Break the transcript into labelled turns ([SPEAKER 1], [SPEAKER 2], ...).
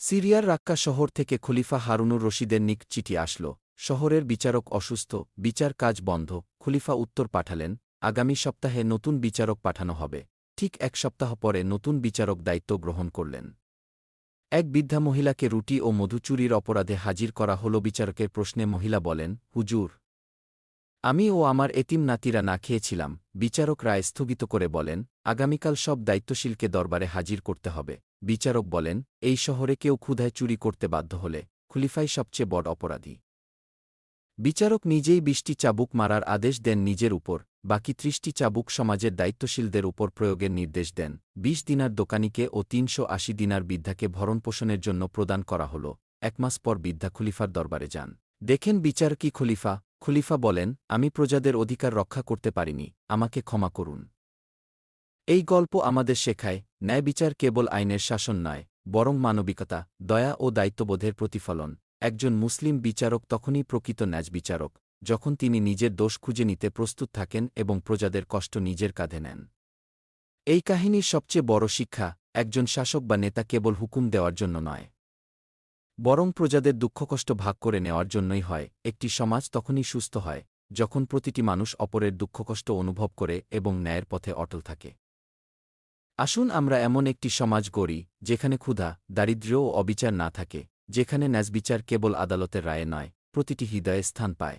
[SPEAKER 1] সিরিয়ার রাক্কা শহর থেকে খলিফা হারুনুর রশিদের নিক চিঠি আসল। শহরের বিচারক অসুস্থ, বিচার কাজ বন্ধ, খলিফা উত্তর পাঠালেন, আগামী সপ্তাহে নতুন বিচারক পাঠানো হবে। ঠিক এক সপ্তাহ পরে নতুন বিচারক দায়িত্ব গ্রহণ করলেন। এক বৃদ্ধা মহিলাকে রুটি ও মধুচুরির অপরাধে হাজির করা হল বিচারকের প্রশ্নে মহিলা বলেন, হুজুর আমি ও আমার এতিম নাতিরা না খেয়েছিলাম বিচারক রায় স্থগিত করে বলেন, আগামীকাল সব দায়িত্বশীলকে দরবারে হাজির করতে হবে। বিচারক বলেন, এই শহরে কেউ ক্ষুধায় চুরি করতে বাধ্য হলে খুলিফাই সবচেয়ে বড় অপরাধী। বিচারক নিজেই বিশটি চাবুক মারার আদেশ দেন নিজের উপর, বাকি ত্রিশটি চাবুক সমাজের দায়িত্বশীলদের উপর প্রয়োগের নির্দেশ দেন। বিশ দিনার দোকানিকে ও তিনশো আশি দিনার বৃদ্ধাকে ভরণপোষণের জন্য প্রদান করা হল। এক মাস পর বৃদ্ধা খুলিফার দরবারে যান। দেখেন বিচার কি খলিফা খলিফা বলেন, আমি প্রজাদের অধিকার রক্ষা করতে পারিনি, আমাকে ক্ষমা করুন। এই গল্প আমাদের শেখায়, ন্যায় বিচার কেবল আইনের শাসন নয়, বরং মানবিকতা, দয়া ও দায়িত্ববোধের প্রতিফলন। একজন মুসলিম বিচারক তখনই প্রকৃত ন্যাজ বিচারক, যখন তিনি নিজের দোষ খুঁজে নিতে প্রস্তুত থাকেন এবং প্রজাদের কষ্ট নিজের কাঁধে নেন। এই কাহিনীর সবচেয়ে বড় শিক্ষা, একজন শাসক বা নেতা কেবল হুকুম দেওয়ার জন্য নয় বরং প্রজাদের দুঃখকষ্ট ভাগ করে নেওয়ার জন্যই হয়, একটি সমাজ তখনই সুস্থ হয়, যখন প্রতিটি মানুষ অপরের দুঃখকষ্ট অনুভব করে এবং ন্যায়ের পথে অটল থাকে। আসুন আমরা এমন একটি সমাজ গড়ি, যেখানে ক্ষুধা, দারিদ্র্য ও অবিচার না থাকে, যেখানে ন্যাজবিচার কেবল আদালতের রায়ে নয়, প্রতিটি হৃদয়ে স্থান পায়।